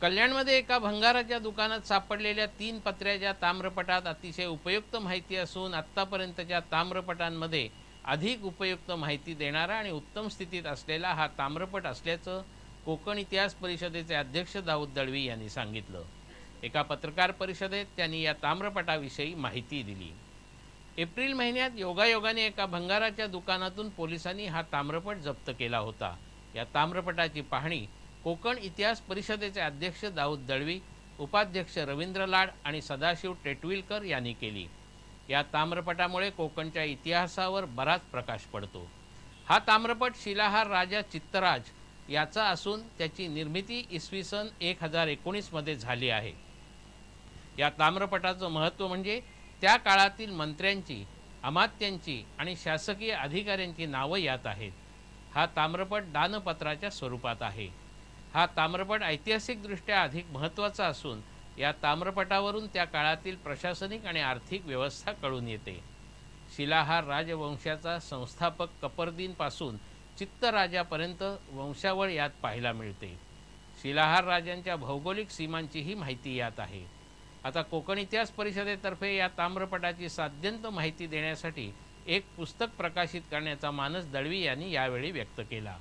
कल्याणमध्ये एका भंगाराच्या दुकानात सापडलेल्या तीन पत्र्याच्या ताम्रपटात अतिशय उपयुक्त माहिती असून आत्तापर्यंतच्या ताम्रपटांमध्ये अधिक उपयुक्त माहिती देणारा आणि उत्तम स्थितीत असलेला हा ताम्रपट असल्याचं कोकण इतिहास परिषदेचे अध्यक्ष दाऊद दळवी यांनी सांगितलं. एका पत्रकार परिषदेत त्यांनी या ताम्रपटाविषयी माहिती दिली. एप्रिल महिन्यात योगायोगाने एका भंगाराच्या दुकानातून पोलिसांनी हा ताम्रपट जप्त केला होता. या ताम्रपटाची पाहणी कोकण इतिहास परिषदेचे अध्यक्ष दाऊद दळवी उपाध्यक्ष रवींद्र लाड आणि सदाशिव टेटविलकर यांनी केली. या ताम्रपटामुळे कोकणच्या इतिहासावर बराच प्रकाश पडतो. हा ताम्रपट शिलाहार राजा चित्तराज याचा असून त्याची निर्मिती इसवी सन एक हजार एकोणीसमध्ये झाली आहे. या ताम्रपटाचं महत्त्व म्हणजे त्या काळातील मंत्र्यांची अमात्यांची आणि शासकीय अधिकाऱ्यांची नावं यात आहेत. हा ताम्रपट दानपत्राच्या स्वरूपात आहे. हा ताम्रपट ऐतिहासिकदृष्ट्या अधिक महत्त्वाचा असून या ताम्रपटावरून त्या काळातील प्रशासनिक आणि आर्थिक व्यवस्था कळून येते. शिलाहार राजवंशाचा संस्थापक कपरदीनपासून चित्तराजापर्यंत वंशावळ यात पाहायला मिळते. शिलाहार राजांच्या भौगोलिक सीमांचीही माहिती यात आहे. आता कोकण इतिहास परिषदेतर्फे या ताम्रपटाची साध्यंत माहिती देण्यासाठी एक पुस्तक प्रकाशित करण्याचा मानस दळवी यांनी यावेळी व्यक्त केला.